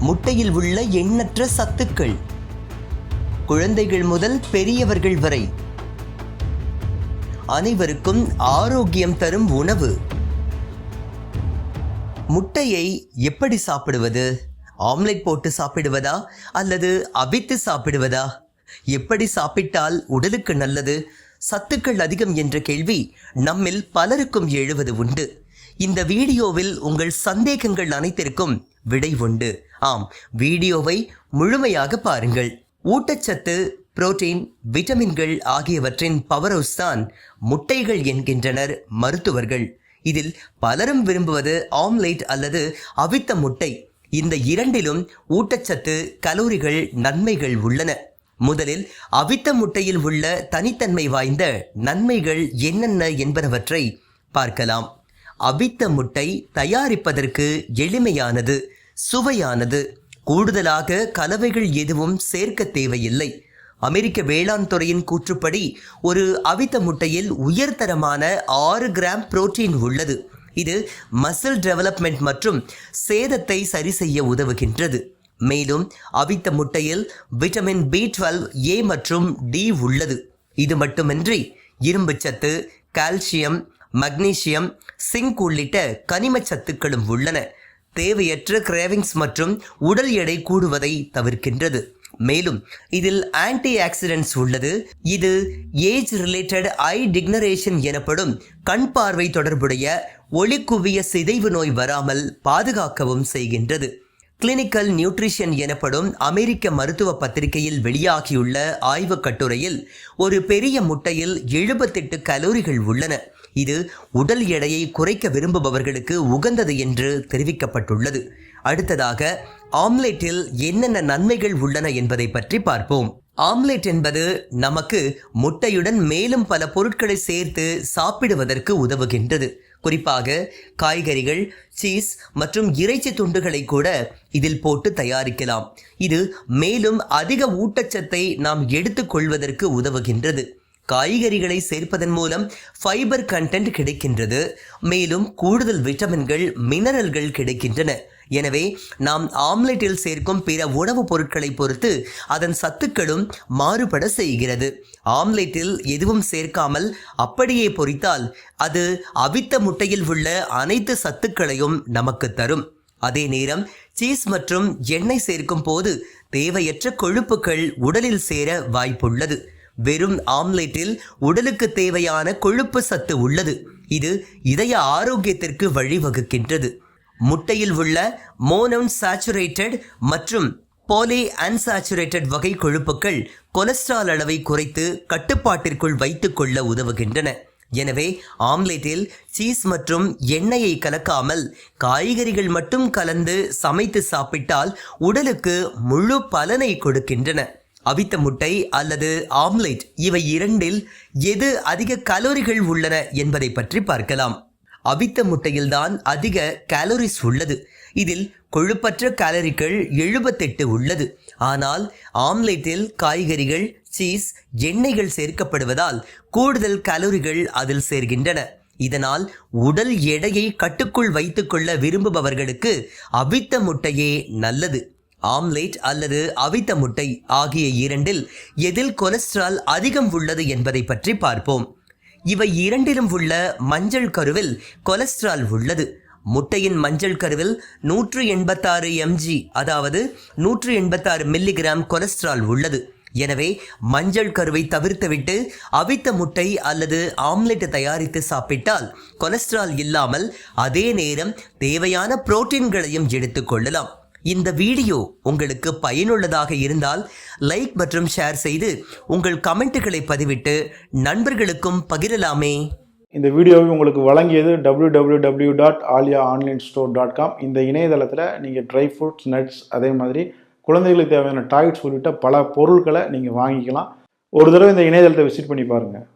முட்டையில் உள்ள எண்ணற்ற சத்துக்கள். குழந்தைகள் முதல் பெரியவர்கள் வரை. அனைவருக்கும் ஆரோக்கியம் தரும் உணவு. முட்டையை எப்படி சாப்பிடுவது? ஆம்லெட் போட்டு சாப்பிடுவதா? அல்லது அவித்து சாப்பிடுவதா? எப்படி சாப்பிட்டால் உடலுக்கு நல்லது? சத்துக்கள் அதிகம் என்ற கேள்வி நம்மில் பலருக்கும் எழுவது உண்டு. இந்த வீடியோவில் உங்கள் சந்தேகங்கள் அனைத்திற்கும் விடை உண்டு. ஆம் வீடியோவை முழுமையாக பாருங்கள். ஊட்டச்சத்து புரோட்டீன் விட்டமின்கள் ஆகியவற்றின் பவர் ஹவுஸ் தான் முட்டைகள் என்கின்றனர் மருத்துவர்கள். இதில் பலரும் விரும்புவது ஆம்லேட் அல்லது அவித்த முட்டை. இந்த இரண்டிலும் ஊட்டச்சத்து கலோரிகள் நன்மைகள் உள்ளன. முதலில் அவித்த முட்டையில் உள்ள தனித்தன்மை வாய்ந்த நன்மைகள் என்னென்ன என்பனவற்றை பார்க்கலாம். அவித்த முட்டை தயாரிப்பதற்கு எளிமையானது. சுவையானது. கூடுதலாக கலவைகள் எதுவும் சேர்க்க தேவையில்லை. அமெரிக்க வேளாண் துறையின் கூற்றுப்படி ஒரு அவித்த முட்டையில் உயர்தரமான ஆறு கிராம் புரோட்டீன் உள்ளது. இது மசில் டெவலப்மெண்ட் மற்றும் சேதத்தை சரி செய்ய உதவுகின்றது. மேலும் அவித்த முட்டையில் விட்டமின் பி டுவெல் ஏ மற்றும் டி உள்ளது. இது மட்டுமின்றி இரும்புச்சத்து கால்சியம் மக்னீசியம் சிங்க் உள்ளிட்ட கனிமச் சத்துக்களும் உள்ளன. தேவையற்ற கிரேவிங்ஸ் மற்றும் உடல் எடை கூடுவதை தவிர்க்கின்றது. மேலும் இதில் ஆன்டி ஆக்சிடென்ட்ஸ் உள்ளது. இது ஏஜ் ரிலேட்டட் ஐ டிக்னரேஷன் எனப்படும் கண் பார்வை தொடர்புடைய ஒளிக்குவிய சிதைவு நோய் வராமல் பாதுகாக்கவும் செய்கின்றது. கிளினிக்கல் நியூட்ரிஷன் எனப்படும் அமெரிக்க மருத்துவ பத்திரிகையில் வெளியாகியுள்ள ஆய்வுக் கட்டுரையில் ஒரு பெரிய முட்டையில் எழுபத்தெட்டு கலோரிகள் உள்ளன. இது உடல் எடையை குறைக்க விரும்புபவர்களுக்கு உகந்தது என்று தெரிவிக்கப்பட்டுள்ளது. அடுத்ததாக ஆம்லெட்டில் என்னென்ன நன்மைகள் உள்ளன என்பதை பற்றி பார்ப்போம். ஆம்லெட் என்பது நமக்கு முட்டையுடன் மேலும் பல பொருட்களை சேர்த்து சாப்பிடுவதற்கு உதவுகின்றது. குறிப்பாக காய்கறிகள் சீஸ் மற்றும் இறைச்சி துண்டுகளை கூட இதில் போட்டு தயாரிக்கலாம். இது மேலும் அதிக ஊட்டச்சத்தை நாம் எடுத்துக்கொள்வதற்கு உதவுகின்றது. காய்கறிகளை சேர்ப்பதன் மூலம் ஃபைபர் கண்டென்ட் கிடைக்கின்றது. மேலும் கூடுதல் விட்டமின்கள் மினரல்கள் கிடைக்கின்றன. எனவே நாம் ஆம்லெட்டில் சேர்க்கும் பிற உணவுப் பொருட்களை பொறுத்து அதன் சத்துக்களும் மாறுபட செய்கிறது. ஆம்லெட்டில் எதுவும் சேர்க்காமல் அப்படியே பொரித்தால் அது அவித்த முட்டையில் உள்ள அனைத்து சத்துக்களையும் நமக்கு தரும். அதே நேரம் சீஸ் மற்றும் எண்ணெய் சேர்க்கும் போது தேவையற்ற கொழுப்புகள் உடலில் சேர வாய்ப்புள்ளது. வெறும் ஆம்லெட்டில் உடலுக்கு தேவையான கொழுப்பு சத்து உள்ளது. இது இதய ஆரோக்கியத்திற்கு வழிவகுக்கின்றது. முட்டையில் உள்ள மோனோன் சாச்சுரேட்டட் மற்றும் போலி அன்சாச்சுரேட்டட் வகை கொழுப்புகள் கொலஸ்ட்ரால் அளவை குறைத்து கட்டுப்பாட்டிற்குள் வைத்துக்கொள்ள உதவுகின்றன. எனவே ஆம்லெட்டில் சீஸ் மற்றும் எண்ணெயை கலக்காமல் காய்கறிகள் மட்டும் கலந்து சமைத்து சாப்பிட்டால் உடலுக்கு முழு பலனை கொடுக்கின்றன. அவித்த முட்டை அல்லது ஆம்லெட் இவை இரண்டில் எது அதிக கலோரிகள் உள்ளன என்பதை பற்றி பார்க்கலாம். அவித்த முட்டையில்தான் அதிக கேலரிஸ் உள்ளது. இதில் கொழுப்பற்ற கேலரிகள் எழுபத்தெட்டு உள்ளது. ஆனால் ஆம்லெட்டில் காய்கறிகள் சீஸ் எண்ணெய்கள் சேர்க்கப்படுவதால் கூடுதல் கலோரிகள் அதில் சேர்கின்றன. இதனால் உடல் எடையை கட்டுக்குள் வைத்துக்கொள்ள விரும்புபவர்களுக்கு அவித்த முட்டையே நல்லது. ஆம்லேட் அல்லது அவித்த முட்டை ஆகிய இரண்டில் எதில் கொலஸ்ட்ரால் அதிகம் உள்ளது என்பதை பற்றி பார்ப்போம். இவை இரண்டிலும் உள்ள மஞ்சள் கருவில் கொலஸ்ட்ரால் உள்ளது. முட்டையின் மஞ்சள் கருவில் நூற்று எண்பத்தாறு எம்ஜி அதாவது நூற்று எண்பத்தாறு மில்லிகிராம் கொலஸ்ட்ரால் உள்ளது. எனவே மஞ்சள் கருவை தவிர்த்துவிட்டு அவித்த முட்டை அல்லது ஆம்லெட் தயாரித்து சாப்பிட்டால் கொலஸ்ட்ரால் இல்லாமல் அதே நேரம் தேவையான புரோட்டீன்களையும் எடுத்துக்கொள்ளலாம் இந்த வீடியோ உங்களுக்கு பயனுள்ளதாக இருந்தால் லைக் மற்றும் ஷேர் செய்து உங்கள் கமெண்ட்டுகளை பதிவிட்டு நண்பர்களுக்கும் பகிரலாமே. இந்த வீடியோவை உங்களுக்கு வழங்கியது www.alia dot Alia online store dot com இந்த இணையதளத்தில் நீங்கள் ட்ரை ஃப்ரூட்ஸ் நட்ஸ் அதே மாதிரி குழந்தைகளுக்கு தேவையான டாய்ஸ் உள்ளிட்ட பல பொருட்களை நீங்கள் வாங்கிக்கலாம். ஒரு தடவை இந்த இணையதளத்தை விசிட் பண்ணி பாருங்கள்